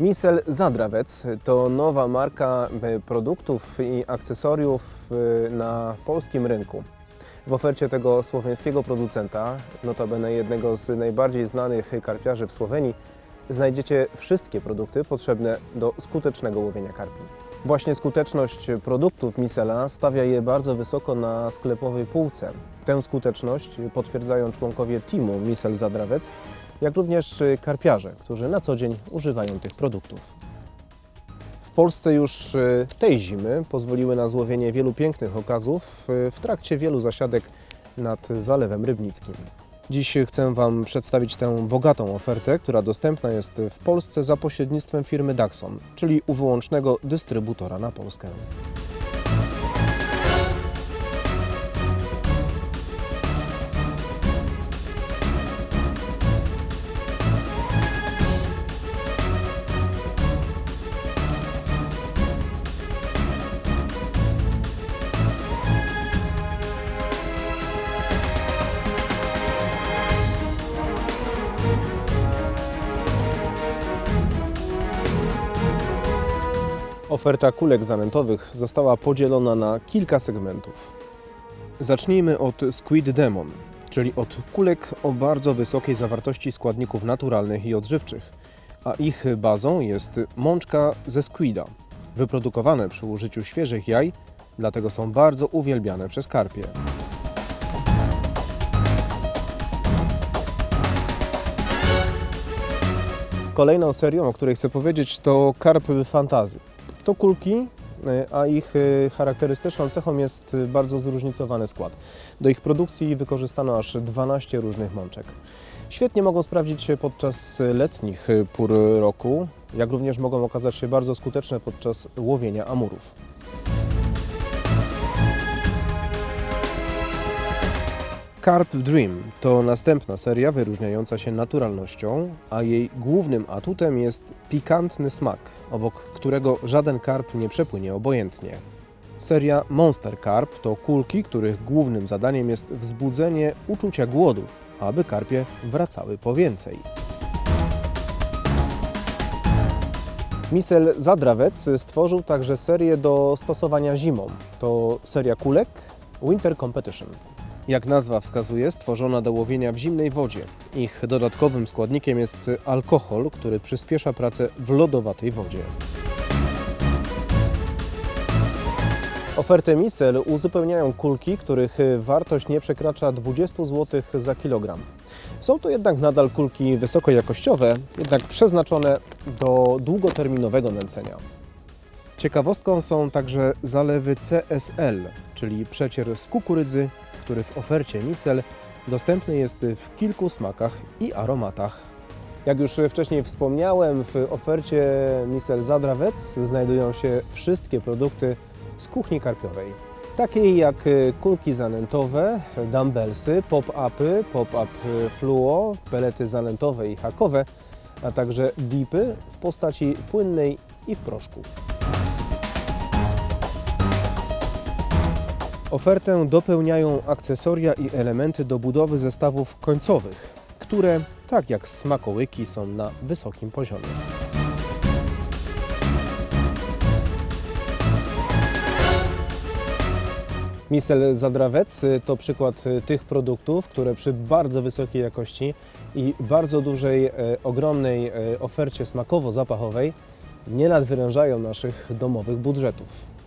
Misel Zadrawec to nowa marka e, produktów i akcesoriów e, na polskim rynku. W ofercie tego słoweńskiego producenta, notabene jednego z najbardziej znanych karpiarzy w Słowenii, znajdziecie wszystkie produkty potrzebne do skutecznego łowienia karpi. Właśnie skuteczność produktów Misela stawia je bardzo wysoko na sklepowej półce. Tę skuteczność potwierdzają członkowie teamu Misel Zadrawec, jak również karpiarze, którzy na co dzień używają tych produktów. W Polsce już e, tej zimy pozwoliły na złowienie wielu pięknych okazów e, w trakcie wielu zasiadek nad Zalewem Rybnickim. Dziś chcę Wam przedstawić tę bogatą ofertę, która dostępna jest w Polsce za pośrednictwem firmy Daxon, czyli u wyłącznego dystrybutora na Polskę. Oferta kulek zanętowych została podzielona na kilka segmentów. Zacznijmy od Squid Demon, czyli od kulek o bardzo wysokiej zawartości składników naturalnych i odżywczych, a ich bazą jest mączka ze squida, wyprodukowane przy użyciu świeżych jaj, dlatego są bardzo uwielbiane przez karpie. Kolejną serią, o której chcę powiedzieć, to karp fantazy. To kulki, y, a ich y, charakterystyczną cechą jest y, bardzo zróżnicowany skład. Do ich produkcji wykorzystano aż 12 różnych mączek. Świetnie mogą sprawdzić się podczas letnich pór roku, jak również mogą okazać się bardzo skuteczne podczas łowienia amurów. Carp Dream to następna seria wyróżniająca się naturalnością, a jej głównym atutem jest pikantny smak, obok którego żaden karp nie przepłynie obojętnie. Seria Monster Carp to kulki, których głównym zadaniem jest wzbudzenie uczucia głodu, aby karpie wracały po więcej. Misel Zadrawec stworzył także serię do stosowania zimą. To seria kulek Winter Competition. Jak nazwa wskazuje, stworzona do łowienia w zimnej wodzie. Ich dodatkowym składnikiem jest alkohol, który przyspiesza pracę w lodowatej wodzie. Ofertę Misel uzupełniają kulki, których wartość nie przekracza 20 zł za kilogram. Są to jednak nadal kulki wysokojakościowe, jednak przeznaczone do długoterminowego nęcenia. Ciekawostką są także zalewy CSL, czyli przecier z kukurydzy, który w ofercie Misel dostępny jest w kilku smakach i aromatach. Jak już wcześniej wspomniałem, w ofercie Misel Zadrawec znajdują się wszystkie produkty z kuchni karpiowej. Takie jak kulki zanętowe, dumbbellsy, pop-upy, pop-up fluo, pelety zanętowe i hakowe, a także dipy w postaci płynnej i w proszku. Ofertę dopełniają akcesoria i elementy do budowy zestawów końcowych, które, tak jak smakołyki, są na wysokim poziomie. Misel Zadrawec to przykład tych produktów, które przy bardzo wysokiej jakości i bardzo dużej, e, ogromnej e, ofercie smakowo-zapachowej nie nadwyrężają naszych domowych budżetów.